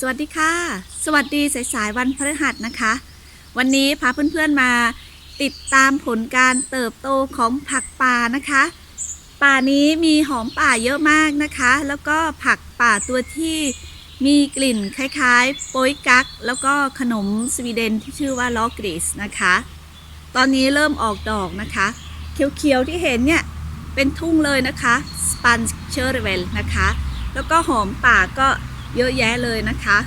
สวัสดีค่ะ สวัสดีสายๆวันพฤหัสนะคะ วันนี้พาเพื่อนๆมาติดตามผลการเติบโตของผักป่านะคะ ป่านี้มีหอมป่าเยอะมากนะคะ แล้วก็ผักป่าตัวที่มีกลิ่นคล้ายๆโป๊ยกั๊กแล้วก็ขนมสวีเดนที่ชื่อว่าลอกริสนะคะ ตอนนี้เริ่มออกดอกนะคะ เขียวๆที่เห็นเนี่ยเป็นทุ่งเลยนะคะสปันเชอร์เวลนะคะ แล้วก็หอมป่าก็ เยอะแยะเลยนะคะ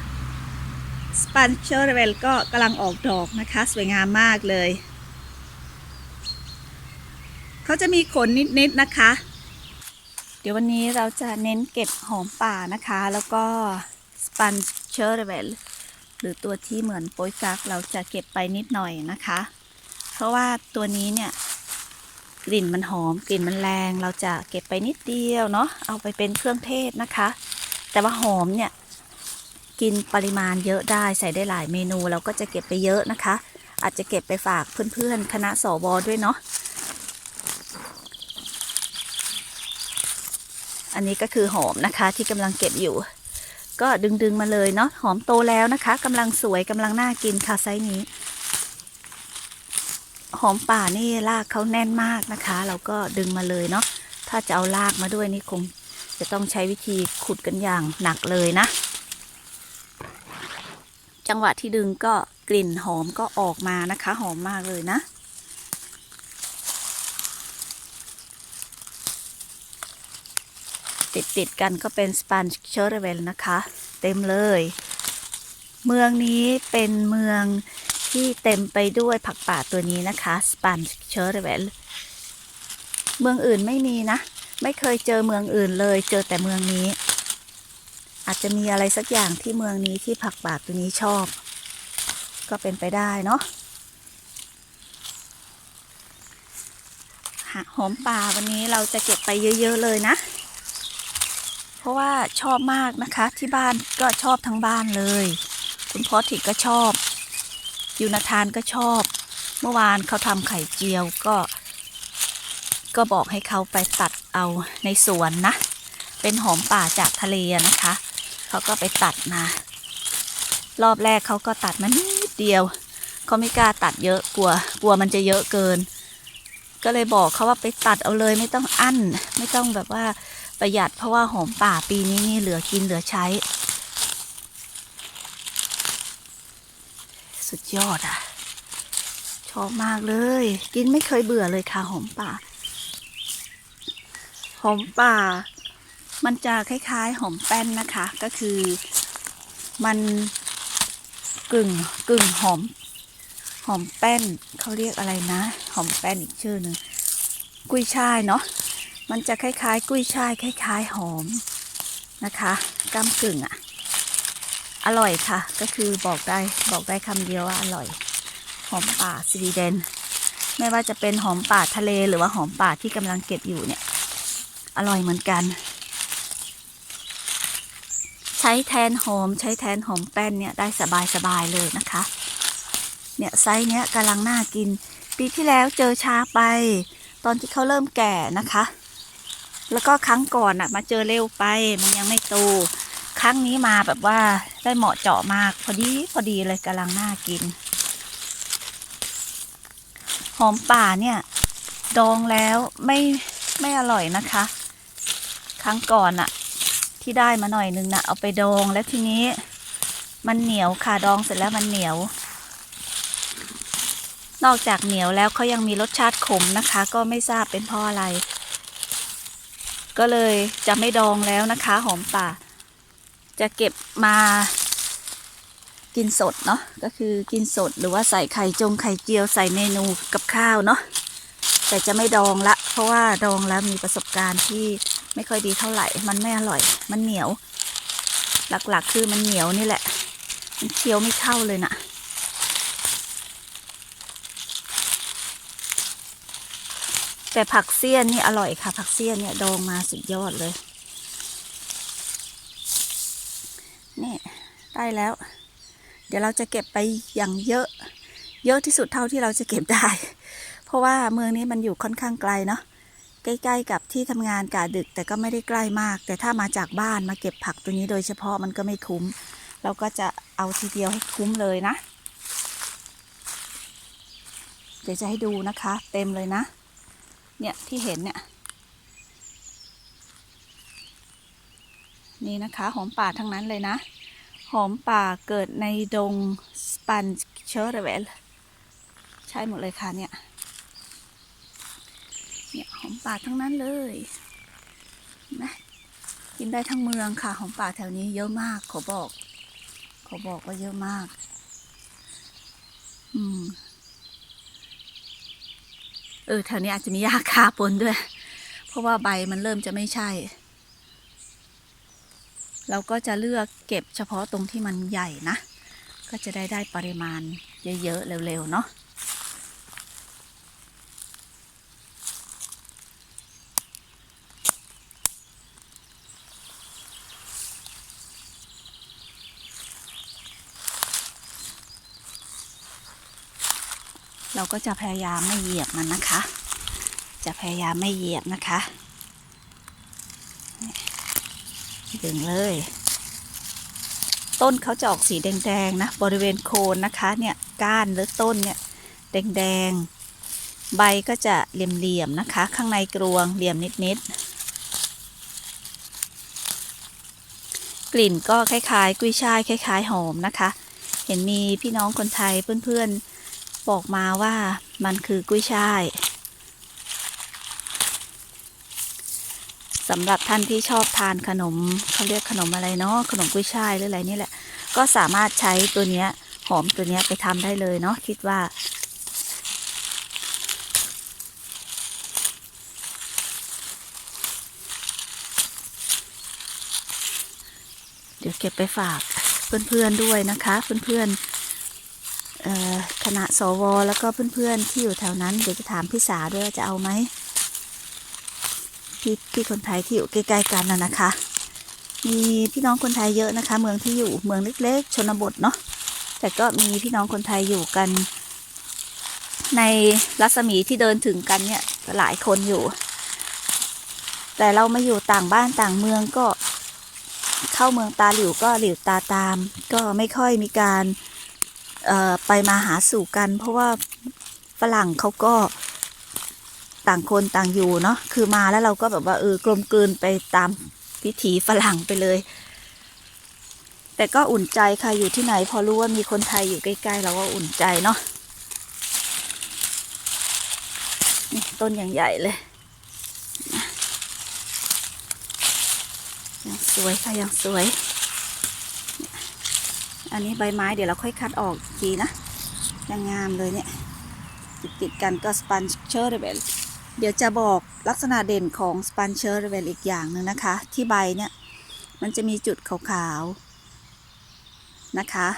สปันเชอร์เวลก็กำลังออกดอกนะคะ สวยงามมากเลย เขาจะมีขนนิดๆนะคะ เดี๋ยววันนี้เราจะเน้นเก็บหอมป่านะคะ แล้วก็สปันเชอร์เวลหรือตัวที่เหมือนโปยกักเราจะเก็บไปนิดหน่อยนะคะ เพราะว่าตัวนี้เนี่ยกลิ่นมันหอมกลิ่นมันแรง เราจะเก็บไปนิดเดียวเนาะเอาไปเป็นเครื่องเทศนะคะ แต่ว่าหอมเนี่ย กินปริมาณเยอะได้ใส่ได้หลายเมนูเราก็จะเก็บไปเยอะนะคะ อาจจะเก็บไปฝากเพื่อนๆ คณะสวด้วยเนาะอันนี้ก็คือหอมนะคะที่กำลังเก็บอยู่ ก็ดึงๆมาเลยเนาะหอมโตแล้วนะคะกำลังสวยกำลังน่ากินค่ะไซส์นี้ หอมป่านี่รากเขาแน่นมากนะคะ เราก็ดึงมาเลยเนาะถ้าจะเอารากมาด้วยนี่คงจะต้องใช้วิธีขุดกันอย่างหนักเลยนะ จังหวะที่ดึงก็กลิ่นหอมก็ออกมานะคะ หอมมากเลยนะ ติดติดๆกันก็เป็นสปันเชอร์เวลนะคะ เต็มเลย เมืองนี้เป็นเมืองที่เต็มไปด้วยผักป่าตัวนี้นะคะสปันเชอร์เวลเมืองอื่นไม่มีนะ ไม่เคยเจอเมืองอื่นเลย เจอแต่เมืองนี้ อาจจะมีอะไรสักอย่างที่เมืองนี้ที่ผักป่าตัวนี้ชอบ ก็เป็นไปได้เนาะหอมป่าวันนี้เราจะเก็บไปเยอะ ๆ เลยนะ เพราะว่าชอบมากนะคะ ที่บ้านก็ชอบทั้งบ้านเลย คุณพ่อติกก็ชอบยูนาธานก็ชอบ เมื่อวานเขาทำไข่เจียวก็ ก็บอกให้เขาไปตัดเอาในสวนนะ เป็นหอมป่าจากทะเลนะคะ เขาก็ไปตัดมา รอบแรกเขาก็ตัดมานิดเดียว เขาไม่กล้าตัดเยอะกลัว กลัวมันจะเยอะเกิน ก็เลยบอกเขาว่าไปตัดเอาเลยไม่ต้องอั้น ไม่ต้องแบบว่าประหยัดเพราะว่าหอมป่าปีนี้นี่เหลือกินเหลือใช้ สุดยอดอะ ชอบมากเลย กินไม่เคยเบื่อเลยค่ะหอมป่าหอมป่า มันจะคล้ายๆหอมแป้นนะคะ ก็คือมันกึ่งกึ่งหอม หอมแป้นเขาเรียกอะไรนะ หอมแป้นอีกชื่อหนึ่งกุ้ยช่ายเนาะมันจะคล้ายๆ กุ้ยช่ายคล้าย ๆ หอมนะคะก้ามกึ่งอะอร่อยค่ะ ก็คือบอกได้บอกได้คำเดียวว่าอร่อย หอมป่าสวีเดน ไม่ว่าจะเป็นหอมป่าทะเลหรือว่าหอมป่าที่กำลังเก็บอยู่เนี่ย อร่อยเหมือนกัน ช้แทนหอม ใช้แทนหอมแป้นเนี่ยได้สบายสบายเลยนะคะ เนี่ยไซส์เนี้ยกำลังน่ากิน ปีที่แล้วเจอช้าไป ตอนที่เขาเริ่มแก่นะคะ แล้วก็ครั้งก่อนอะมาเจอเร็วไปมันยังไม่โต ครั้งนี้มาแบบว่าได้เหมาะเจาะมาก พอดีพอดีเลยกำลังน่ากิน หอมป่าเนี่ยดองแล้วไม่ไม่อร่อยนะคะ ครั้งก่อนอะ ที่ได้มาหน่อยนึงนะเอาไปดองแล้วทีนี้ มันเหนียวค่ะดองเสร็จแล้วมันเหนียว นอกจากเหนียวแล้วเขายังมีรสชาติขมนะคะ ก็ไม่ทราบเป็นเพราะอะไร ก็เลยจะไม่ดองแล้วนะคะ หอมป่า จะเก็บมากินสดเนาะก็คือกินสดหรือว่าใส่ไข่จงไข่เจียวใส่เมนูกับข้าวเนาะแต่จะไม่ดองละ เพราะว่าดองแล้วมีประสบการณ์ที่ ไม่ค่อยดีเท่าไหร่ มันไม่อร่อย มันเหนียว หลักๆคือมันเหนียวนี่แหละ มันเคี้ยวไม่เข้าเลยน่ะแต่ผักเสี้ยนนี่อร่อยค่ะ ผักเสี้ยนเนี่ยดองมาสุดยอดเลย นี่ได้แล้ว เดี๋ยวเราจะเก็บไปอย่างเยอะ เยอะที่สุดเท่าที่เราจะเก็บได้ เพราะว่าเมืองนี้มันอยู่ค่อนข้างไกลเนาะ ใกล้ๆกับที่ทำงานกาดึกแต่ก็ไม่ได้ใกล้มาก แต่ถ้ามาจากบ้านมาเก็บผักตัวนี้โดยเฉพาะมันก็ไม่คุ้ม เราก็จะเอาทีเดียวให้คุ้มเลยนะ เดี๋ยวจะให้ดูนะคะ เต็มเลยนะ เนี่ยที่เห็นเนี่ย นี่นะคะหอมป่าทั้งนั้นเลยนะ หอมป่าเกิดในดงสปันเชอร์เวลใช่หมดเลยค่ะเนี่ย ป่าทั้งนั้นเลยนะกินได้ทั้งเมืองค่ะหอมป่าแถวนี้เยอะมาก ขอบอก ขอบอกว่าเยอะมาก อืม เออแถวนี้อาจจะมีหญ้าคาปนด้วย เพราะว่าใบมันเริ่มจะไม่ใช่ เราก็จะเลือกเก็บเฉพาะตรงที่มันใหญ่นะ ก็จะได้ได้ปริมาณเยอะๆเร็วๆเนาะ เราก็จะพยายามไม่เหยียบมันนะคะ จะพยายามไม่เหยียบนะคะดึงเลย ต้นเขาจะออกสีแดงๆนะ บริเวณโคนนะคะเนี่ยก้านหรือต้นเนี่ยแดงๆ ใบก็จะเหลี่ยมๆนะคะ ข้างในกรวงเหลี่ยมนิดๆ กลิ่นก็คล้ายๆ กุ้ยช่ายคล้าย ๆ หอมนะคะ เห็นมีพี่น้องคนไทยเพื่อนๆ บอกมาว่ามันคือกุ้ยช่ายสำหรับท่านที่ชอบทานขนมเขาเรียกขนมอะไรเนาะขนมกุ้ยช่ายหรืออะไรนี่แหละ ก็สามารถใช้ตัวเนี้ยหอมตัวเนี้ยไปทำได้เลยเนาะคิดว่า เดี๋ยวเก็บไปฝากเพื่อนๆด้วยนะคะ เพื่อนๆ คณะสว แล้วก็เพื่อนๆที่อยู่แถวนั้น เดี๋ยวจะถามพี่สาด้วยว่าจะเอาไหมพี่พี่คนไทยที่อยู่ใกล้ๆกันนะนะคะ มีพี่น้องคนไทยเยอะนะคะ เมืองที่อยู่เมืองเล็กๆ ชนบทเนาะแต่ก็มีพี่น้องคนไทยอยู่กัน ในรัศมีที่เดินถึงกันเนี่ยหลายคนอยู่ แต่เรามาอยู่ต่างบ้านต่างเมืองก็เข้าเมืองตาหลิวก็หลิวตาตาม ก็ไม่ค่อยมีการ ไปมาหาสู่กัน เพราะว่าฝรั่งเขาก็ต่างคนต่างอยู่เนาะคือมาแล้วเราก็แบบว่าเออกลมกลืนไปตามวิถีฝรั่งไปเลย แต่ก็อุ่นใจค่ะอยู่ที่ไหน พอรู้ว่ามีคนไทยอยู่ใกล้ๆเราก็อุ่นใจเนาะนี่ต้นอย่างใหญ่เลยยังสวยค่ะยังสวย อันนี้ใบไม้เดี๋ยวเราค่อยคัดออกอีกทีนะยังงามเลยเนี่ยติดติดกันก็สปันเชอร์เรเวลเดี๋ยวจะบอกลักษณะเด่นของสปันเชอร์เรเวลอีกอย่างหนึ่งนะคะ ที่ใบเนี่ยมันจะมีจุดขาวๆนะคะ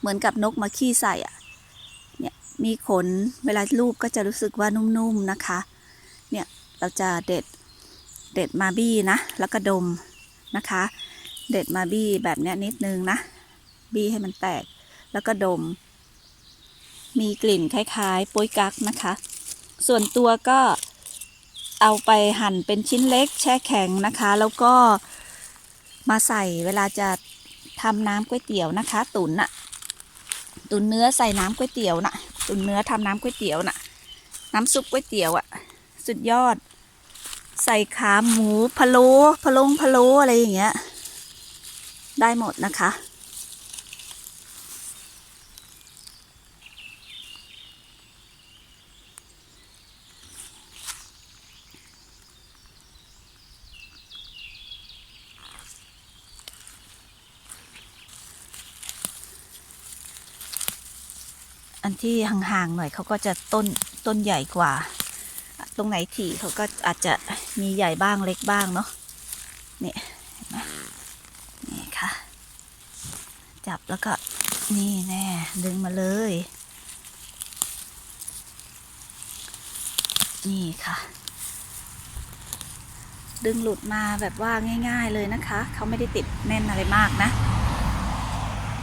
เหมือนกับนกมาขี้ใส่อะเนี่ยมีขนเวลาลูบก็จะรู้สึกว่านุ่มๆนะคะ เนี่ยเราจะเด็ดเด็ดมาบี้นะ แล้วก็ดมนะคะ เด็ดมาบี้แบบนี้นิดนึงนะ บี้ให้มันแตก แล้วก็ดม มีกลิ่นคล้ายๆปุ้ยกั๊กนะคะ ส่วนตัวก็เอาไปหั่นเป็นชิ้นเล็กแช่แข็งนะคะ แล้วก็มาใส่เวลาจะทำน้ำก๋วยเตี๋ยวนะคะ ตุ๋นน่ะตุ๋นเนื้อใส่น้ำก๋วยเตี๋ยวน่ะ ตุ๋นเนื้อทำน้ำก๋วยเตี๋ยวน่ะ น้ำซุปก๋วยเตี๋ยวอะ่ะสุดยอด ใส่ขาหมูพะโล้พะลงพะโล้อะไรอย่างเงี้ย ได้หมดนะคะ อันที่ห่างๆหน่อยเขาก็จะต้นต้นใหญ่กว่า ตรงไหนถี่เขาก็อาจจะมีใหญ่บ้างเล็กบ้างเนาะเนี่เห็นไหมนี่ค่ะ จับ แล้วก็นี่แน่ดึงมาเลย นี่ค่ะ ดึงหลุดมาแบบว่าง่าย ๆเลยนะคะ เขาไม่ได้ติดแน่นอะไรมากนะ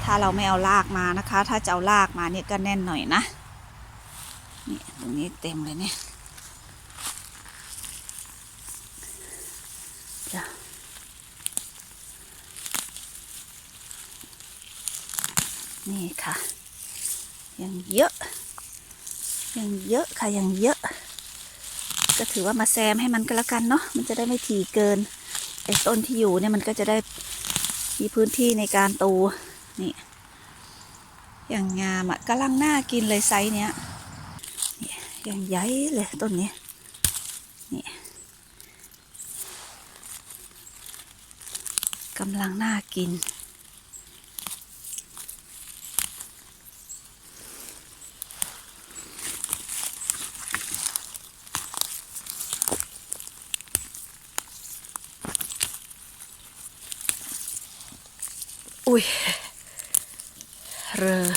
ถ้าเราไม่เอาลากมานะคะ ถ้าจะเอาลากมาเนี่ยก็แน่นหน่อยนะนี่ตรงนี้เต็มเลยเนี่ยเดี๋ยว นี่ค่ะ ยังเยอะ ยังเยอะค่ะ ยังเยอะ ก็ถือว่ามาแซมให้มันก็แล้วกันเนาะ มันจะได้ไม่ถี่เกิน ไอ้ต้นที่อยู่เนี่ยมันก็จะได้มีพื้นที่ในการโต นี่ อย่างงามอะ่ะกำลังน่ากินเลยไซส์เนี้ยนี่อย่างใหญ่เลยต้นนี้ นี่กำลังน่ากิน อุ้ย เรอ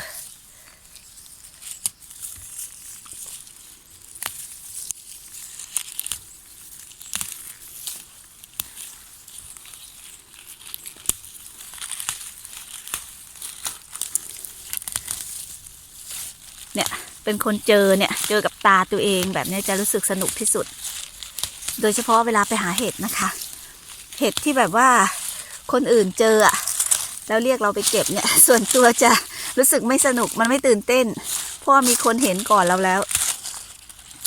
เนี่ย เป็นคนเจอเนี่ย เจอกับตาตัวเองแบบนี้จะรู้สึกสนุกที่สุด โดยเฉพาะเวลาไปหาเห็ดนะคะ เห็ดที่แบบว่าคนอื่นเจออะ แล้วเรียกเราไปเก็บเนี่ย ส่วนตัวจะรู้สึกไม่สนุกมันไม่ตื่นเต้น เพราะมีคนเห็นก่อนเราแล้ว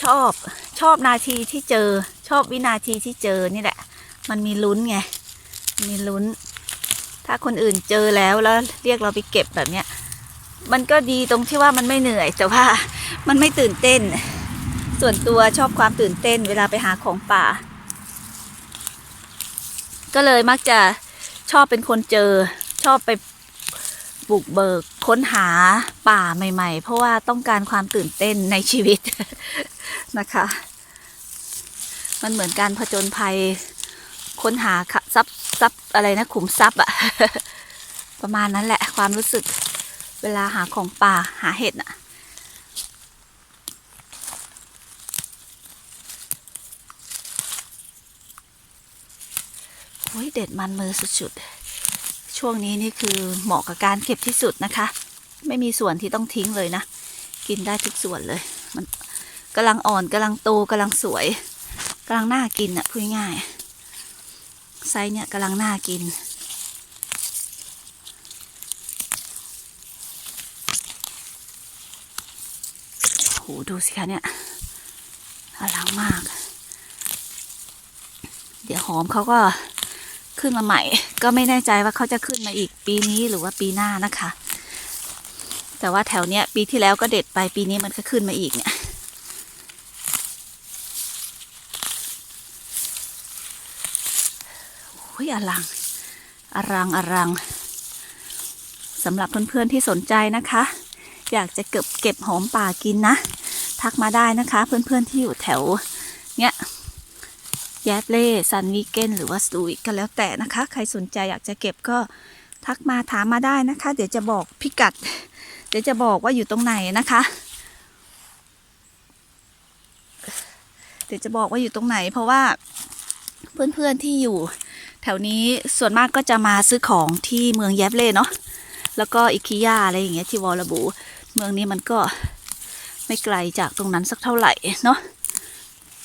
ชอบชอบนาทีที่เจอ ชอบวินาทีที่เจอนี่แหละ มันมีลุ้นไง มีลุ้น ถ้าคนอื่นเจอแล้วแล้วเรียกเราไปเก็บแบบเนี้ยมันก็ดีตรงที่ว่ามันไม่เหนื่อย แต่ว่ามันไม่ตื่นเต้น ส่วนตัวชอบความตื่นเต้น เวลาไปหาของป่า ก็เลยมักจะชอบเป็นคนเจอ ชอบไปบุกเบิกค้นหาป่าใหม่ ๆ เพราะว่าต้องการความตื่นเต้นในชีวิตนะคะ มันเหมือนการผจญภัยค้นหาขะทรัพย์ทรัพย์อะไรนะขุมทรัพย์อะประมาณนั้นแหละความรู้สึกเวลาหาของป่าหาเห็ดอะโอ้ยเด็ดมันมือสุดๆ ช่วงนี้นี่คือเหมาะกับการเก็บที่สุดนะคะ ไม่มีส่วนที่ต้องทิ้งเลยนะ กินได้ทุกส่วนเลย มันกำลังอ่อนกำลังโตกำลังสวยกำลังน่ากินอะพูดง่ายไซส์เนี่ยกำลังน่ากิน โหดูสิคะเนี่ยอลังมาก เดี๋ยวหอมเขาก็ ขึ้นมาใหม่ ก็ไม่แน่ใจว่าเขาจะขึ้นมาอีกปีนี้หรือว่าปีหน้านะคะ แต่ว่าแถวเนี้ย ปีที่แล้วก็เด็ดไปปีนี้มันก็ขึ้นมาอีกเนี่ยโอ้ยอลังอลังอลังสำหรับเพื่อนๆที่สนใจนะคะ อยากจะเก็บเก็บหอมป่ากินนะ ทักมาได้นะคะ เพื่อนๆที่อยู่แถวเนี้ย ยดเล่ซันวีเกนหรือว่าสตูวิกก็แล้วแต่นะคะ ใครสนใจอยากจะเก็บก็ทักมาถามมาได้นะคะ เดี๋ยวจะบอกพิกัด เดี๋ยวจะบอกว่าอยู่ตรงไหนนะคะ เดี๋ยวจะบอกว่าอยู่ตรงไหน เพราะว่าเพื่อนๆที่อยู่ แถวนี้ส่วนมากก็จะมาซื้อของที่เมืองแยบเล่เนาะแล้วก็อิคิยาอะไรอย่างเงี้ยที่วอลบู เมืองนี้มันก็ไม่ไกลจากตรงนั้นสักเท่าไหร่เนาะ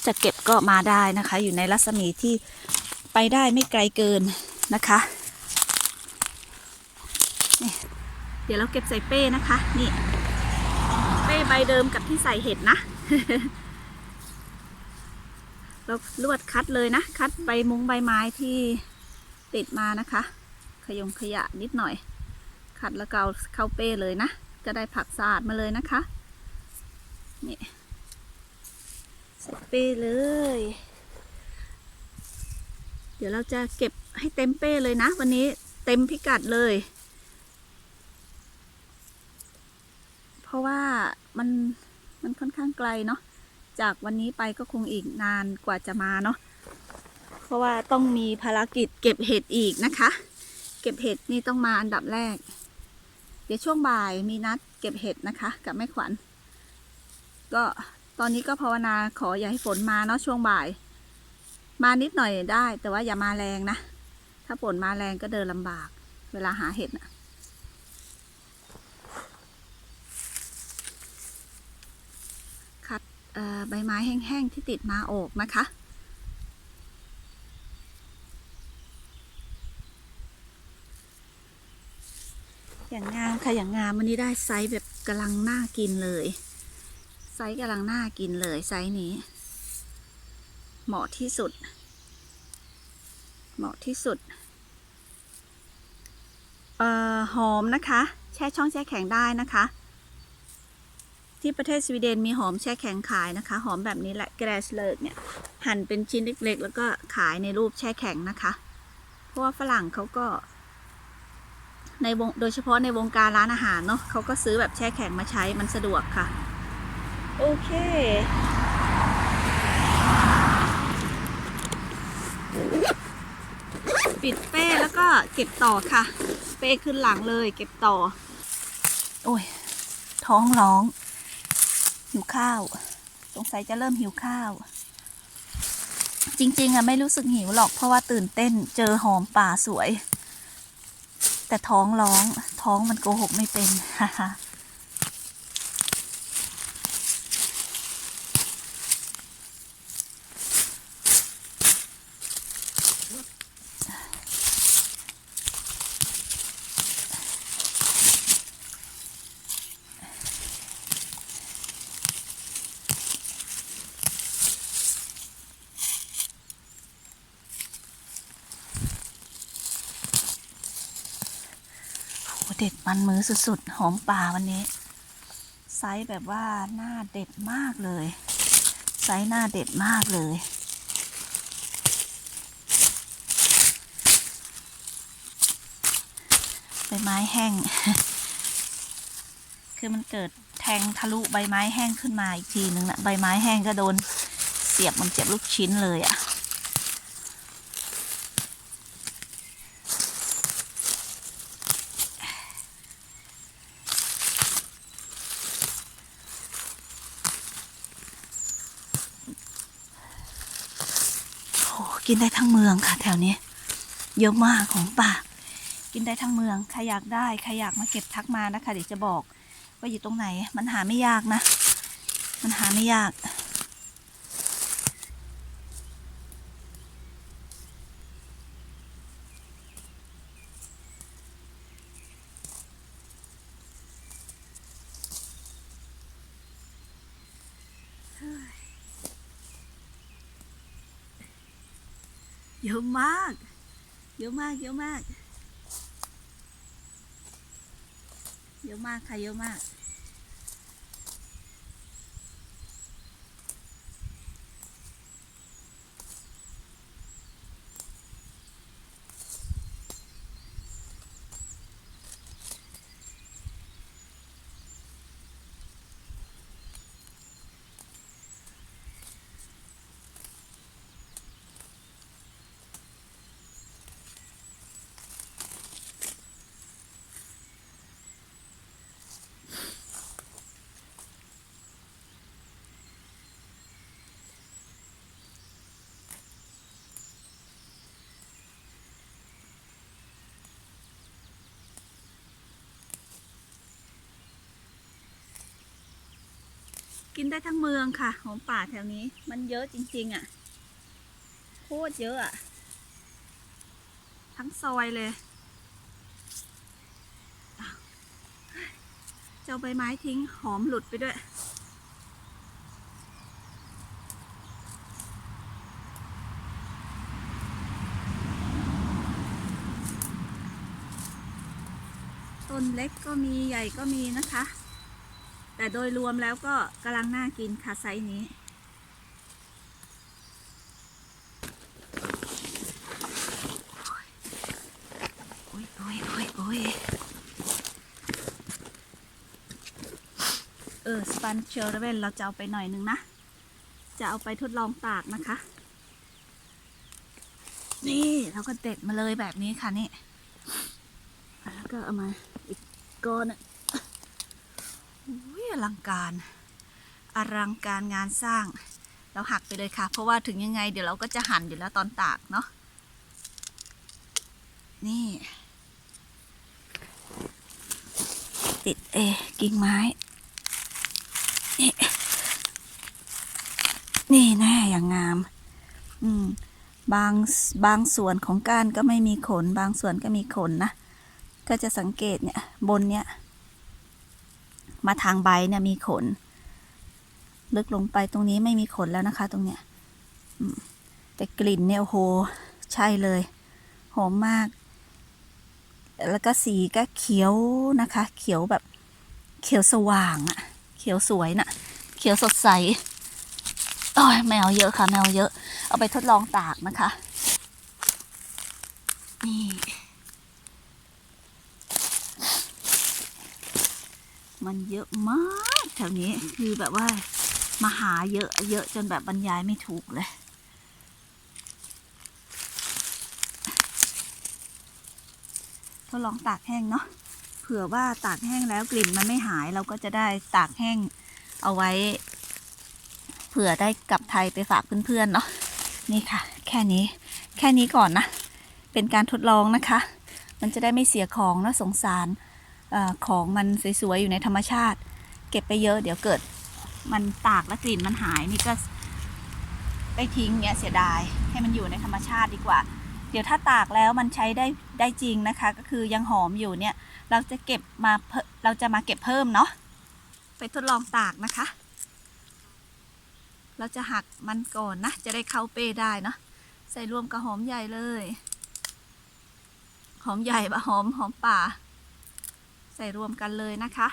จะเก็บก็มาได้นะคะ อยู่ในรัศมีที่ไปได้ไม่ไกลเกินนะคะนี่เดี๋ยวเราเก็บใส่เป้นะคะ นี่ เป้ใบเดิมกับที่ใส่เห็ดนะเราลวดคัดเลยนะ คัดใบมุ้งใบไม้ที่ติดมานะคะ ขยงขยะนิดหน่อย คัดแล้วก็เอาเข้าเป้เลยนะจะได้ผักสะอาดมาเลยนะคะ นี่ ใส่เป้เลย เดี๋ยวเราจะเก็บให้เต็มเป้เลยนะ วันนี้เต็มพิกัดเลย เพราะว่ามันมันค่อนข้างไกลเนาะจากวันนี้ไปก็คงอีกนานกว่าจะมาเนาะ เพราะว่าต้องมีภารกิจเก็บเห็ดอีกนะคะ เก็บเห็ดนี่ต้องมาอันดับแรก เดี๋ยวช่วงบ่ายมีนัดเก็บเห็ดนะคะ กับแม่ขวัญ ก็ ตอนนี้ก็ภาวนาขออย่าให้ฝนมาเนาะช่วงบ่าย มานิดหน่อยได้ แต่ว่าอย่ามาแรงนะ ถ้าฝนมาแรงก็เดินลำบาก เวลาหาเห็ดนะคัดใบไม้แห้งๆที่ติดมาออกนะคะอย่างงามค่ะอย่างงามวันนี้ได้ไซส์แบบกำลังน่ากินเลย ไซส์กำลังน่ากินเลยไซส์นี้ เหมาะที่สุด เหมาะที่สุด เอ่อหอมนะคะ แช่ช่องแช่แข็งได้นะคะ ที่ประเทศสวีเดนมีหอมแช่แข็งขายนะคะ หอมแบบนี้แหละแกรสเลิกเนี่ยหั่นเป็นชิ้นเล็กๆ แล้วก็ขายในรูปแช่แข็งนะคะ เพราะว่าฝรั่งเขาก็ ในวงโดยเฉพาะในวงการร้านอาหารเนาะเขาก็ซื้อแบบแช่แข็งมาใช้มันสะดวกค่ะ โอเค ปิดเป้แล้วก็เก็บต่อค่ะ เป้ขึ้นหลังเลยเก็บต่อ โอ้ย ท้องร้อง หิวข้าว สงสัยจะเริ่มหิวข้าว จริงๆอะไม่รู้สึกหิวหรอกเพราะว่าตื่นเต้นเจอหอมป่าสวย แต่ท้องร้องท้องมันโกหกไม่เป็นฮ่า ด็ดมันมือสุดๆ หอมป่าวันนี้ ไซส์แบบว่าหน้าเด็ดมากเลย ไซส์หน้าเด็ดมากเลย ใบไม้แห้ง คือมันเกิดแทงทะลุใบไม้แห้งขึ้นมาอีกทีนึงนะใบไม้แห้งก็โดนเสียบมันเจ็บลูกชิ้นเลยอะ่ะ กินได้ทั้งเมืองค่ะ แถวนี้ เยอะมากของป่า กินได้ทั้งเมืองใครอยากได้ใครอยากมาเก็บทักมานะคะ เดี๋ยวจะบอกว่าอยู่ตรงไหน มันหาไม่ยากนะ มันหาไม่ยาก มาก เยอะมาก เยอะมาก เยอะมากค่ะ เยอะมาก กินได้ทั้งเมืองค่ะ หอมป่าแถวนี้ มันเยอะจริง ๆอะโคตรเยอะอะ ทั้งซอยเลย เจ้าใบไม้ทิ้งหอมหลุดไปด้วยต้นเล็กก็มีใหญ่ก็มีนะคะ แต่โดยรวมแล้วก็กำลังน่ากินค่ะไซส์นี้ โอ้ยโอ้ยโอ้ยโอ้ยเออ สปันเชอร์เวนเราจะเอาไปหน่อยนึงนะ จะเอาไปทดลองตากนะคะ นี่เราก็เด็ดมาเลยแบบนี้ค่ะนี่ แล้วก็เอามาอีกก้อนหนึ่ง อุ้ยอลังการ อลังการงานสร้าง เราหักไปเลยค่ะ เพราะว่าถึงยังไงเดี๋ยวเราก็จะหั่นอยู่แล้วตอนตากเนาะ นี่ ติดเอกิ่งไม้ นี่ นี่แน่อย่างงาม อืม บางบางส่วนของก้านก็ไม่มีขน บางส่วนก็มีขนนะ ก็จะสังเกตเนี่ยบนเนี่ย มาทางใบเนี่ยมีขน ลึกลงไปตรงนี้ไม่มีขนแล้วนะคะ ตรงเนี้ยแต่กลิ่นเนี่ยโอ้โห ใช่เลย หอมมาก แล้วก็สีก็เขียวนะคะ เขียวแบบ เขียวสว่างอะเขียวสวยน่ะ เขียวสดใสโอ้ยแมวเยอะค่ะ แมวเยอะ เอาไปทดลองตากนะคะ นี่ มันเยอะมากแถวนี้คือแบบว่ามาหาเยอะเยอะจนแบบบรรยายไม่ถูกเลยทดลองตากแห้งเนาะเผื่อว่าตากแห้งแล้วกลิ่นมันไม่หายเราก็จะได้ตากแห้งเอาไว้ เผื่อได้กลับไทยไปฝากเพื่อนๆเนาะนี่ค่ะ แค่นี้แค่นี้ก่อนนะ เป็นการทดลองนะคะ มันจะได้ไม่เสียของนะสงสาร อของมันสวยๆอยู่ในธรรมชาติ เก็บไปเยอะเดี๋ยวเกิด มันตากแล้วกลิ่นมันหายนี่ก็ได้ทิ้งเนี้ยเสียดายให้มันอยู่ในธรรมชาติดีกว่า เดี๋ยวถ้าตากแล้วมันใช้ได้ได้จริงนะคะ ก็คือยังหอมอยู่เนี่ยเราจะเก็บมาเพิ่มเราจะมาเก็บเพิ่มเนาะไปทดลองตากนะคะ เราจะหักมันก่อนนะ จะได้เข้าเป้ได้เนาะใส่รวมกับหอมใหญ่เลย หอมใหญ่ปะหอมหอมป่า ใส่รวมกันเลยนะคะ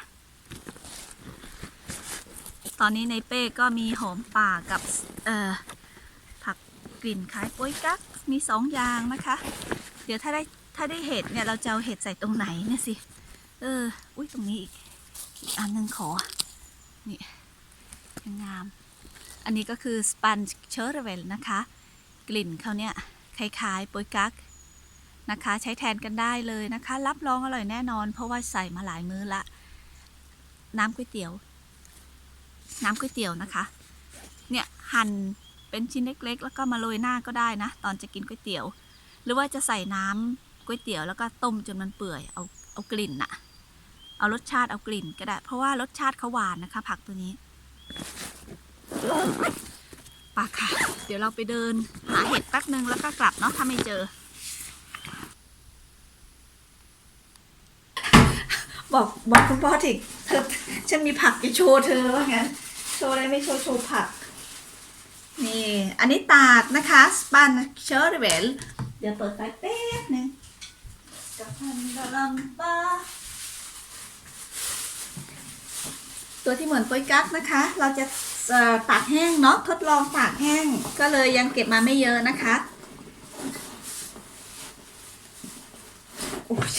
ตอนนี้ในเป้ก็มีหอมป่ากับผักกลิ่นคล้ายป๊ยกั๊กมีสองอย่างนะคะ เดี๋ยวถ้าได้ถ้าได้เห็ดเนี่ยเราจะเอาเห็ดใส่ตรงไหนเนี่ยสิ เออ อุ้ยตรงนี้อีกอีกอันหนึงขอ นี่ยังงาม อันนี้ก็คือสปันเชอร์เวลนะคะ กลิ่นเขาเนี่ยคล้ายๆป๊ยกั๊ก นะคะ ใช้แทนกันได้เลยนะคะ รับรองอร่อยแน่นอน เพราะว่าใส่มาหลายมื้อละ น้ำก๋วยเตี๋ยว น้ำก๋วยเตี๋ยวนะคะ เนี่ยหั่นเป็นชิ้นเล็ก ๆ แล้วก็มาโรยหน้าก็ได้นะ ตอนจะกินก๋วยเตี๋ยว หรือว่าจะใส่น้ำก๋วยเตี๋ยวแล้วก็ต้มจนมันเปื่อยเอาเอากลิ่นน่ะเอารสชาติเอากลิ่นก็ได้ เพราะว่ารสชาติเขาหวานนะคะ ผักตัวนี้ปากค่ะ เดี๋ยวเราไปเดิน หาเห็ดแป๊บนึงแล้วก็กลับเนาะถ้าไม่เจอ บอกบอกคุณพ่อถิกเธอฉันมีผักจะโชว์เธอว่างั้นโชว์อะไรไม่โชว์โชว์ผัก นี่อันนี้ตากนะคะสปันเชอร์เวลเดี๋ยวเปิดไฟแป๊บหนึงกับพันดลัมปาตัวที่เหมือนโปยกั๊กนะคะ เราจะตากแห้งเนาะทดลองตากแห้ง ก็เลยยังเก็บมาไม่เยอะนะคะโอ้ย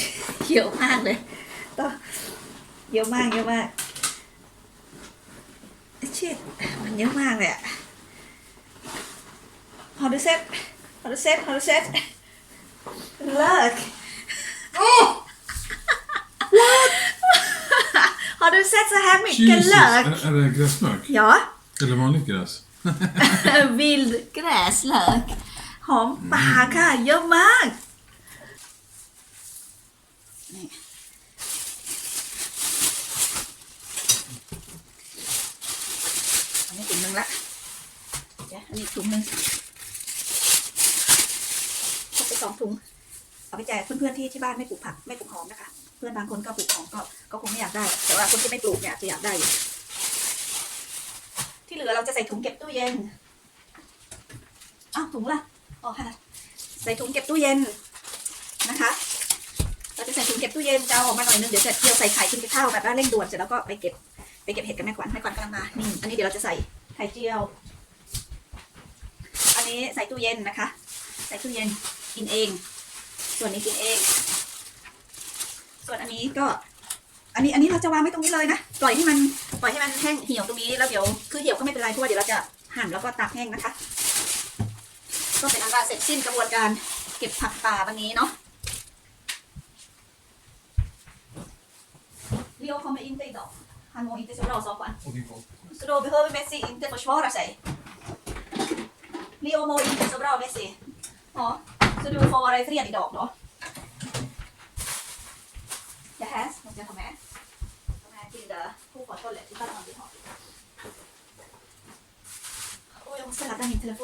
เยอะมากเลย ต่อเยอะมากเยอะมากชิดมันเยอะมากเลยอะ Har du sett? Har du sett? Har du sett? Lök! Har du sett så här mycket Jesus, lök? är, är det gräsmörk? Ja, Eller vanligt gräs? vild gräslök. หอมป่าค่ะเยอะมากนี่อันนี้ถุงหนึ่งละเดี๋ยว อันนี้ถุงหนึ่งพกไปสองถุง เอาไปแจกเพื่อนๆที่ที่บ้านไม่ปลูกผักไม่ปลูกหอมนะคะ เพื่อนบางคนก็ปลูกหอมก็ก็คงไม่อยากได้ แต่ว่าคนที่ไม่ปลูกเนี่ยจะอยากได้อยู่ที่เหลือเราจะใส่ถุงเก็บตู้เย็น อ้าวถุงละอ๋อค่ะ ใส่ถุงเก็บตู้เย็นนะคะ เราจะใส่ถุงเก็บตู้เย็นจะเอาออกมาหน่อยนึงเดี๋ยวจะเที่ยวใส่ไข่ขึ้นไปข้าวแบบว่าเร่งด่วนเสร็จแล้วก็ไปเก็บไปเก็บเห็ดกันแม่ขวัญแม่ขวัญกำลังมา นี่ อันนี้เดี๋ยวเราจะใส่ไข่เจียว นนี้ใส่ตู้เย็นนะคะ ใส่ตู้เย็นกินเอง ส่วนนี้กินเอง ส่วนอันนี้ก็ อันนี้อันนี้เราจะวางไว้ตรงนี้เลยนะปล่อยให้มันปล่อยให้มันแห้งเหี่ยวตรงนี้แล้วเดี๋ยวคือเหี่ยวก็ไม่เป็นไรเพราะว่าเดี๋ยวเราจะหั่นแล้วก็ตากแห้งนะคะ ก็เป็นอันว่าเสร็จสิ้นกระบวนการเก็บผักป่าวันนี้เนาะ Leo kommer inte idag. Han mår inte så bra, sa han. Och din kompis. Så då behöver Messi inte försvara sig. Leo mår inte så bra, Messi. Ja, så du får vara i fred idag då. Det här måste jag ta med. De här till eh, fotbollshållet ifall man vill ha. Och jag måste ladda min telefon.